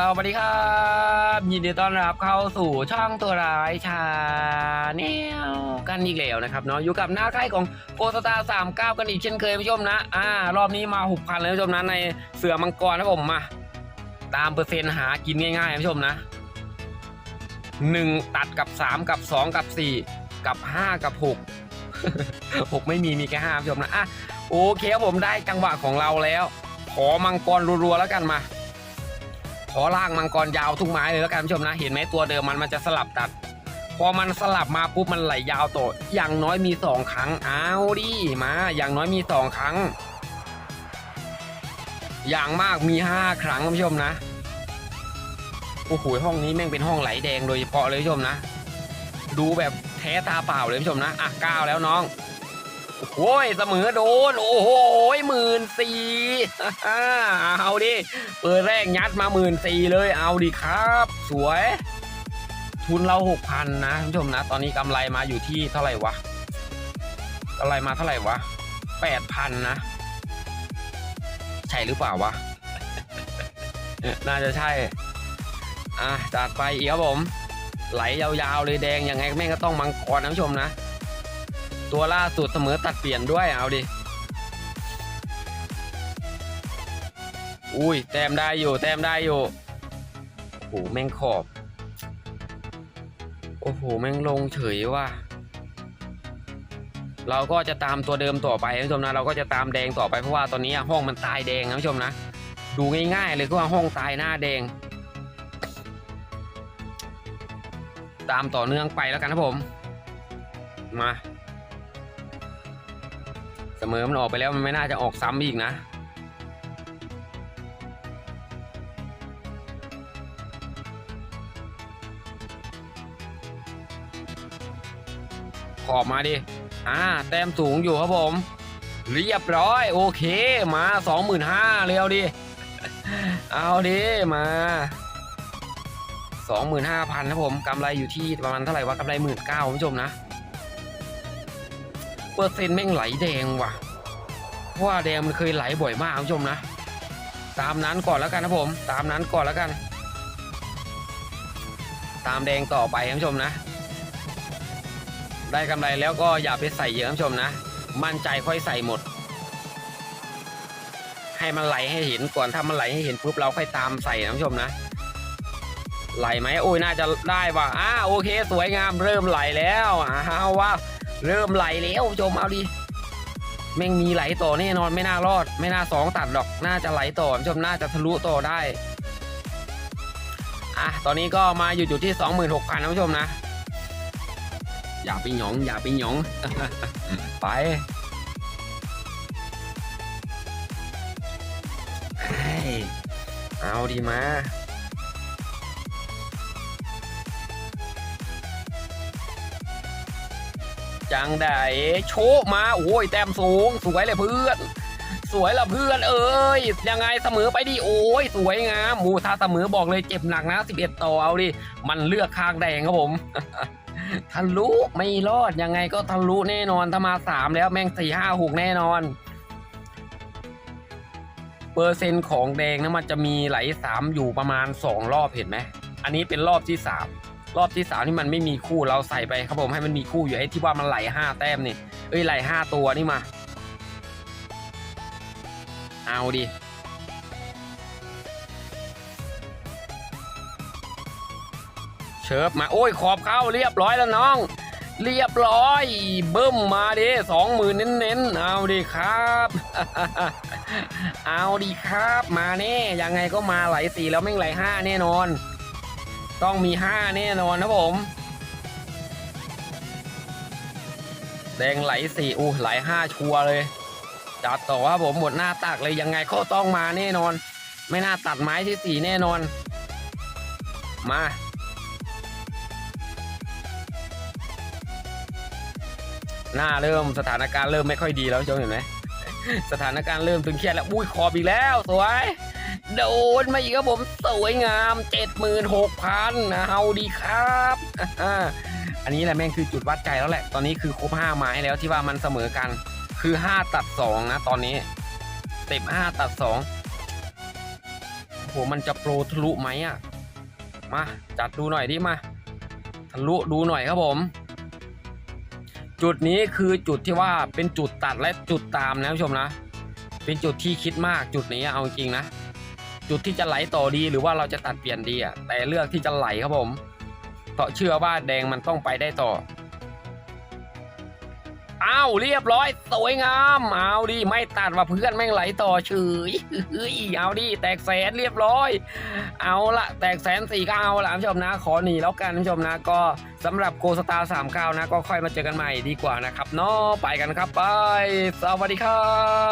สวัสดีครับยินดีต้อนรับเข้าสู่ช่องตัวร้ายชาแนลกันอีกแล้วนะครับเนาะอยู่กับหน้าค่ายของโกสตาสามเก้ากันอีกเช่นเคยผู้ชมนะอ่ารอบนี้มาหุบพันเลยผู้ชมนะในเสือมังกรนะผมมา ตามเปอร์เซ็นต์หากินง่ายๆผู้ชมนะหนึ่งตัดกับสามกับสองกับสี่กับห้ากับหกหกไม่มีมีแค่ห้าผู้ชมนะอะโอเคผมได้จังหวะของเราแล้ว ขอมังกรรัวๆแล้วกันมา อล่างมังกรยาวทุกไม้เลยแล้วกันผู้ชมนะ เห็นไหมตัวเดิมมันมันจะสลับตัด พอมันสลับมาปุ๊บมันไหลยาวโตอย่างน้อยมีสองครั้งเอาดิมาอย่างน้อยมีสองครั้ง อย่างมากมีห้าครั้งคุณผู้ชมนะโอ้โหห้องนี้แม่งเป็นห้องไหลแดงโดยเฉพาะเลยคุณผู้ชมนะ ดูแบบแท้ตาเปล่าเลยคุณผู้ชมนะอะก้าวแล้วน้อง โอ้ยเสมอโดน โอ้โหหมื่นสี่เอาดิ เปิดแรกยัดมาหมื่นสี่เลย เอาดิครับ สวย ทุนเราหกพันนะท่านผู้ชมนะ ตอนนี้กำไรมาอยู่ที่เท่าไหร่วะกำไรมาเท่าไหร่วะแปดพันนะ ใช่หรือเปล่าวะ น่าจะใช่ อะจัดไปอีกครับผม ไหลยาวๆเลยแดงยังไงแม่งก็ต้องมังกรนะท่านผู้ชมนะ ตัวล่าสุดเสมอตัดเปลี่ยนด้วยเอาดิ อุ้ยแต้มได้อยู่แต้มได้อยู่ โอ้โหแม่งขอบ โอ้โหแม่งลงเฉยว่ะ เราก็จะตามตัวเดิมต่อไปท่านผู้ชมนะ เราก็จะตามแดงต่อไปเพราะว่าตอนนี้ห้องมันตายแดงนะท่านผู้ชมนะ ดูง่ายๆเลยก็ว่าห้องตายหน้าแดง ตามต่อเนื่องไปแล้วกันนะผม มา เสมอมันออกไปแล้วมันไม่น่าจะออกซ้ำอีกนะ ขอบมาดิ อ่า แต้มสูงอยู่ครับผม เรียบร้อย โอเค มาสองหมื่นห้าเร็วดิ เอาดิมาสองหมื่นห้าพันนะผมกำไรอยู่ที่ประมาณเท่าไหร่วะกำไรหมื่นเก้าคุณผู้ชมนะ เปอร์เซ็นต์แม่งไหลแดงว่ะเพราะว่าแดงมันเคยไหลบ่อยมากคุณผู้ชมนะ ตามนั้นก่อนแล้วกันนะผม ตามนั้นก่อนแล้วกัน ตามแดงต่อไปคุณผู้ชมนะ ได้กำไรแล้วก็อย่าไปใส่เยอะคุณผู้ชมนะ มั่นใจค่อยใส่หมด ให้มันไหลให้เห็นก่อนถ้ามันไหลให้เห็นปุ๊บเราค่อยตามใส่นะคุณผู้ชมนะไหลไหมโอ้ยน่าจะได้ว่ะอ่าโอเค สวยงามเริ่มไหลแล้วอ้าวว่า เริ่มไหลแล้วชมเอาดิแม่งมีไหลต่อแน่นอนไม่น่ารอด ไม่น่าสองตัดหรอกน่าจะไหลต่อผู้ชมน่าจะทะลุต่อได้อะตอนนี้ก็มาอยู่จุดที่ 26,000นะผู้ชมนะ อย่าไปหยอง อย่าไปหยอง ไปเอาดีมา จังได้โชกมาโอ้ยแต้มสูงสวยเลยเพื่อน สวยละเพื่อนเอ้ยยังไงเสมอไปดิโอ้ยสวยงามมูถ้าเสมอบอกเลยเจ็บหนักนะ 11 ต่อเอาดิมันเลือกข้างแดงครับผมทะลุไม่รอดยังไงก็ทะลุแน่นอนถ้ามาสามแล้วแม่งสี่ห้าหกแน่นอนเปอร์เซ็นต์ของแดงนะมันจะมีไหลสามอยู่ประมาณสองรอบเห็นไหมอันนี้เป็นรอบที่สาม รอบที่สามที่มันไม่มีคู่เราใส่ไปครับผมให้มันมีคู่อยู่ไอ้ที่ว่ามันไหลห้าแต้มนี่เอ้ยไหลห้าตัวนี่มา เอาดิเชิบมาโอ้ยขอบเข้าเรียบร้อยแล้วน้อง เรียบร้อยเบิ้มมาดิสองหมื่นเน้นๆเอาดิครับ เอาดิครับมาแน่ยังไงก็มาไหลสี่แล้วไม่ไหลห้าแน่นอน ต้องมีห้าแน่นอนนะผม แดงไหลสี่อู้ไหลห้าชัวเลย จัดต่อว่าผมหมดหน้าตักเลยยังไงก็ต้องมาแน่นอน ไม่น่าตัดไม้ที่สี่แน่นอน มาหน้าเริ่มสถานการณ์เริ่มไม่ค่อยดีแล้วชมเห็นไหมสถานการณ์เริ่มตึงเครียดแล้วอุ้ยขอบอีกแล้ว สวย โดนมาอีกครับผมสวยงามเจ็ดหมื่นหกพันเอาดีครับ อันนี้แหละแม่งคือจุดวัดใจแล้วแหละ ตอนนี้คือครบห้าไม้แล้วที่ว่ามันเสมอกัน คือห้าตัดสองนะตอนนี้เต็มห้าตัดสองโหมันจะโปรทะลุไหมอะ มาจัดดูหน่อยดิมาทะลุดูหน่อยครับผม จุดนี้คือจุดที่ว่าเป็นจุดตัดและจุดตามนะผู้ชมนะ เป็นจุดที่คิดมากจุดนี้เอาจริงนะ จุดที่จะไหลต่อดีหรือว่าเราจะตัดเปลี่ยนดีอะแต่เลือกที่จะไหลครับผมเพราะเชื่อว่าแดงมันต้องไปได้ต่ออ้าวเรียบร้อยสวยงามเอาดิไม่ตัดว่าเพื่อนแม่งไหลต่อเฉยเฮ้ยเอาดิแตกแสนเรียบร้อย เอาละแตกแสนสี่ก็เอาละคุณผู้ชมนะขอหนีแล้วกันคุณผู้ชมนะก็สำหรับโกสตาร์สามเก้านะก็ค่อยมาเจอกันใหม่ดีกว่านะครับเนาะไปกันครับไปสวัสดีครับ